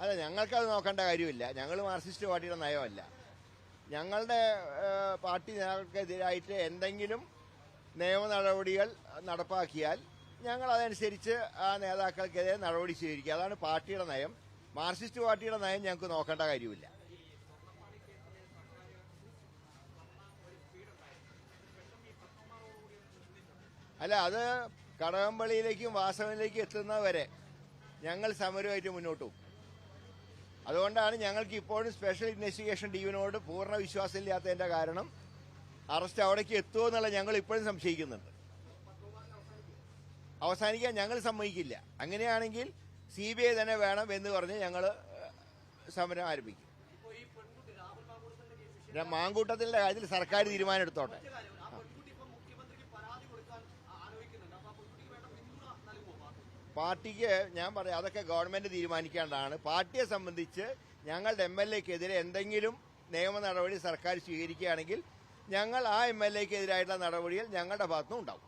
അല്ല ഞങ്ങൾക്കത് നോക്കേണ്ട കാര്യമില്ല. ഞങ്ങൾ മാർക്സിസ്റ്റ് പാർട്ടിയുടെ നയമല്ല. ഞങ്ങളുടെ പാർട്ടി നേതാക്കൾക്കെതിരായിട്ട് എന്തെങ്കിലും നിയമ നടപടികൾ നടപ്പാക്കിയാൽ ഞങ്ങൾ അതനുസരിച്ച് ആ നേതാക്കൾക്കെതിരെ നടപടി സ്വീകരിക്കുക. അതാണ് പാർട്ടിയുടെ നയം. മാർക്സിസ്റ്റ് പാർട്ടിയുടെ നയം ഞങ്ങൾക്ക് നോക്കേണ്ട കാര്യമില്ല. അല്ല അത് കടകംപള്ളിയിലേക്കും വാസവനിലേക്കും എത്തുന്നവരെ ഞങ്ങൾ സമരമായിട്ട് മുന്നോട്ട് അതുകൊണ്ടാണ് ഞങ്ങൾക്ക് ഇപ്പോഴും സ്പെഷ്യൽ ഇൻവെസ്റ്റിഗേഷൻ ടീമിനോട് പൂർണ വിശ്വാസമില്ലാത്തതിന്റെ കാരണം അറസ്റ്റ് അവിടേക്ക് എത്തുമോ എന്നുള്ള ഞങ്ങൾ ഇപ്പോഴും സംശയിക്കുന്നുണ്ട്. അവസാനിക്കാൻ ഞങ്ങൾ സമ്മതിക്കില്ല. അങ്ങനെയാണെങ്കിൽ സി ബി ഐ തന്നെ വേണം എന്ന് പറഞ്ഞ് ഞങ്ങൾ സമരം ആരംഭിക്കും. മാങ്കൂട്ടത്തിന്റെ കാര്യത്തിൽ സർക്കാർ തീരുമാനം എടുത്തോട്ടെ. പാർട്ടിക്ക് ഞാൻ പറയാം അതൊക്കെ ഗവൺമെന്റ് തീരുമാനിക്കേണ്ടതാണ് പാർട്ടിയെ സംബന്ധിച്ച് ഞങ്ങളുടെ എം എൽ എക്കെതിരെ എന്തെങ്കിലും നിയമ നടപടി സർക്കാർ സ്വീകരിക്കുകയാണെങ്കിൽ ഞങ്ങൾ ആ എം എൽ എക്കെതിരായിട്ടുള്ള നടപടികൾ ഞങ്ങളുടെ ഭാഗത്തുനിന്നും ഉണ്ടാവും